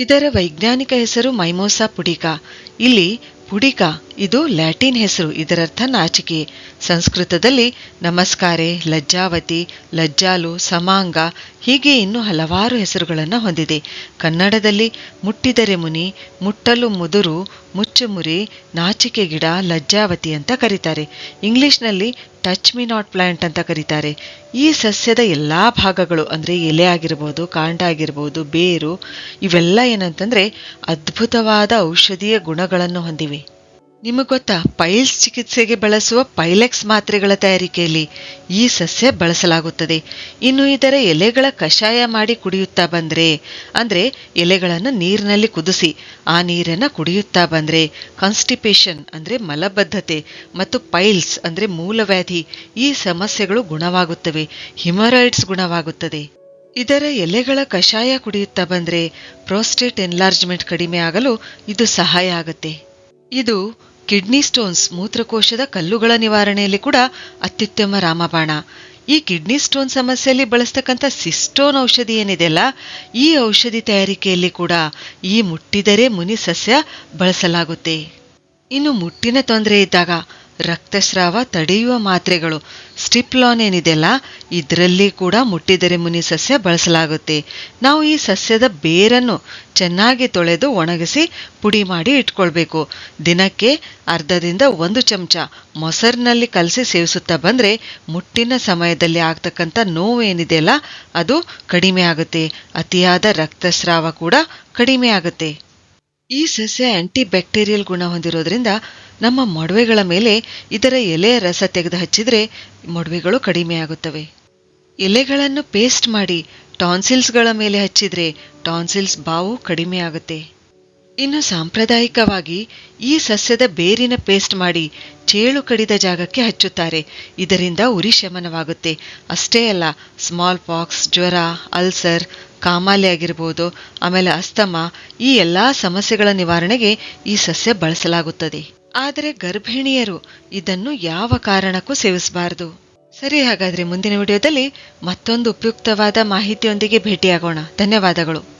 ಇದರ ವೈಜ್ಞಾನಿಕ ಹೆಸರು ಮೈಮೋಸಾ ಪುಡಿಕಾ. ಇಲ್ಲಿ ಪುಡಿಕ ಇದು ಲ್ಯಾಟಿನ್ ಹೆಸರು. ಇದರರ್ಥ ನಾಚಿಕೆ. ಸಂಸ್ಕೃತದಲ್ಲಿ ನಮಸ್ಕಾರೆ, ಲಜ್ಜಾವತಿ, ಲಜ್ಜಾಲು, ಸಮಾಂಗ ಹೀಗೆ ಇನ್ನೂ ಹಲವಾರು ಹೆಸರುಗಳನ್ನು ಹೊಂದಿದೆ. ಕನ್ನಡದಲ್ಲಿ ಮುಟ್ಟಿದರೆ ಮುನಿ, ಮುಟ್ಟಲು ಮುದುರು, ಮುಚ್ಚುಮುರಿ, ನಾಚಿಕೆ ಗಿಡ, ಲಜ್ಜಾವತಿ ಅಂತ ಕರೀತಾರೆ. ಇಂಗ್ಲಿಷ್ನಲ್ಲಿ ಟಚ್ ಮಿ ನಾಟ್ ಪ್ಲಾಂಟ್ ಅಂತ ಕರೀತಾರೆ. ಈ ಸಸ್ಯದ ಎಲ್ಲಾ ಭಾಗಗಳು ಅಂದರೆ ಎಲೆ ಆಗಿರ್ಬೋದು, ಕಾಂಡ ಆಗಿರ್ಬೋದು, ಬೇರು, ಇವೆಲ್ಲ ಏನಂತಂದ್ರೆ ಅದ್ಭುತವಾದ ಔಷಧೀಯ ಗುಣಗಳನ್ನು ಹೊಂದಿವೆ. ನಿಮಗೆ ಗೊತ್ತಾ? ಪೈಲ್ಸ್ ಚಿಕಿತ್ಸೆಗೆ ಬಳಸುವ ಪೈಲೆಕ್ಸ್ ಮಾತ್ರೆಗಳ ತಯಾರಿಕೆಯಲ್ಲಿ ಈ ಸಸ್ಯ ಬಳಸಲಾಗುತ್ತದೆ. ಇನ್ನು ಇದರ ಎಲೆಗಳ ಕಷಾಯ ಮಾಡಿ ಕುಡಿಯುತ್ತಾ ಬಂದ್ರೆ, ಅಂದ್ರೆ ಎಲೆಗಳನ್ನು ನೀರಿನಲ್ಲಿ ಕುದಿಸಿ, ಆ ನೀರನ್ನು ಕುಡಿಯುತ್ತಾ ಬಂದ್ರೆ ಕಾನ್ಸ್ಟಿಪೇಷನ್ ಅಂದ್ರೆ ಮಲಬದ್ಧತೆ ಮತ್ತು ಪೈಲ್ಸ್, ಅಂದ್ರೆ ಮೂಲವ್ಯಾಧಿ, ಈ ಸಮಸ್ಯೆಗಳು ಗುಣವಾಗುತ್ತವೆ. ಹಿಮರಾಯ್ಡ್ಸ್ ಗುಣವಾಗುತ್ತದೆ. ಇದರ ಎಲೆಗಳ ಕಷಾಯ ಕುಡಿಯುತ್ತಾ ಬಂದ್ರೆ, ಪ್ರೋಸ್ಟೇಟ್ ಎನ್ಲಾರ್ಜ್ಮೆಂಟ್ ಕಡಿಮೆ ಆಗಲು ಇದು ಸಹಾಯ ಆಗುತ್ತೆ. ಇದು ಕಿಡ್ನಿ ಸ್ಟೋನ್ಸ್ ಮೂತ್ರಕೋಶದ ಕಲ್ಲುಗಳ ನಿವಾರಣೆಯಲ್ಲಿ ಕೂಡ ಅತ್ಯುತ್ತಮ ರಾಮಬಾಣ. ಈ ಕಿಡ್ನಿ ಸ್ಟೋನ್ ಸಮಸ್ಯೆಯಲ್ಲಿ ಬಳಸ್ತಕ್ಕಂಥ ಸಿಸ್ಟೋನ್ ಔಷಧಿ ಏನಿದೆಯಲ್ಲ ಈ ಔಷಧಿ ತಯಾರಿಕೆಯಲ್ಲಿ ಕೂಡ ಈ ಮುಟ್ಟಿದರೆ ಮುನಿ ಸಸ್ಯ ಬಳಸಲಾಗುತ್ತೆ. ಇನ್ನು ಮುಟ್ಟಿನ ತೊಂದರೆ ಇದ್ದಾಗ ರಕ್ತಸ್ರಾವ ತಡೆಯುವ ಮಾತ್ರೆಗಳು. ಸ್ಟಿಪ್ಲಾನ್ ಏನಿದೆಯಲ್ಲ, ಇದರಲ್ಲಿ ಕೂಡ ಮುಟ್ಟಿದರೆ ಮುನಿ ಸಸ್ಯ ಬಳಸಲಾಗುತ್ತೆ. ನಾವು ಈ ಸಸ್ಯದ ಬೇರನ್ನು ಚೆನ್ನಾಗಿ ತೊಳೆದು ಒಣಗಿಸಿ ಪುಡಿ ಮಾಡಿ ಇಟ್ಕೊಳ್ಬೇಕು. ದಿನಕ್ಕೆ ಅರ್ಧದಿಂದ ಒಂದು ಚಮಚ ಮೊಸರಿನಲ್ಲಿ ಕಲಸಿ ಸೇವಿಸುತ್ತಾ ಬಂದರೆ ಮುಟ್ಟಿನ ಸಮಯದಲ್ಲಿ ಆಗ್ತಕ್ಕಂಥ ನೋವು ಏನಿದೆಯಲ್ಲ, ಅದು ಕಡಿಮೆ ಆಗುತ್ತೆ. ಅತಿಯಾದ ರಕ್ತಸ್ರಾವ ಕೂಡ ಕಡಿಮೆ ಆಗುತ್ತೆ. ಈ ಸಸ್ಯ ಆಂಟಿ ಬ್ಯಾಕ್ಟೀರಿಯಲ್ ಗುಣ ಹೊಂದಿರೋದ್ರಿಂದ ನಮ್ಮ ಮೊಡವೆಗಳ ಮೇಲೆ ಇದರ ಎಲೆಯ ರಸ ತೆಗೆದು ಹಚ್ಚಿದ್ರೆ ಮೊಡವೆಗಳು ಕಡಿಮೆಯಾಗುತ್ತವೆ ಎಲೆಗಳನ್ನು ಪೇಸ್ಟ್ ಮಾಡಿ ಟಾನ್ಸಿಲ್ಸ್ಗಳ ಮೇಲೆ ಹಚ್ಚಿದ್ರೆ ಟಾನ್ಸಿಲ್ಸ್ ಬಾವು ಕಡಿಮೆ ಆಗುತ್ತೆ. ಇನ್ನು ಸಾಂಪ್ರದಾಯಿಕವಾಗಿ ಈ ಸಸ್ಯದ ಬೇರಿನ ಪೇಸ್ಟ್ ಮಾಡಿ ಚೇಳು ಕಡಿದ ಜಾಗಕ್ಕೆ ಹಚ್ಚುತ್ತಾರೆ. ಇದರಿಂದ ಉರಿ ಶಮನವಾಗುತ್ತೆ. ಅಷ್ಟೇ ಅಲ್ಲ ಸ್ಮಾಲ್ ಪಾಕ್ಸ್ ಜ್ವರ ಅಲ್ಸರ್ ಕಾಮಾಲೆ ಆಗಿರ್ಬೋದು, ಆಮೇಲೆ ಅಸ್ತಮ, ಈ ಎಲ್ಲಾ ಸಮಸ್ಯೆಗಳ ನಿವಾರಣೆಗೆ ಈ ಸಸ್ಯ ಬಳಸಲಾಗುತ್ತದೆ. ಆದರೆ ಗರ್ಭಿಣಿಯರು ಇದನ್ನು ಯಾವ ಕಾರಣಕ್ಕೂ ಸೇವಿಸಬಾರದು. ಸರಿ, ಹಾಗಾದ್ರೆ ಮುಂದಿನ ವಿಡಿಯೋದಲ್ಲಿ ಮತ್ತೊಂದು ಉಪಯುಕ್ತವಾದ ಮಾಹಿತಿಯೊಂದಿಗೆ ಭೇಟಿಯಾಗೋಣ. ಧನ್ಯವಾದಗಳು.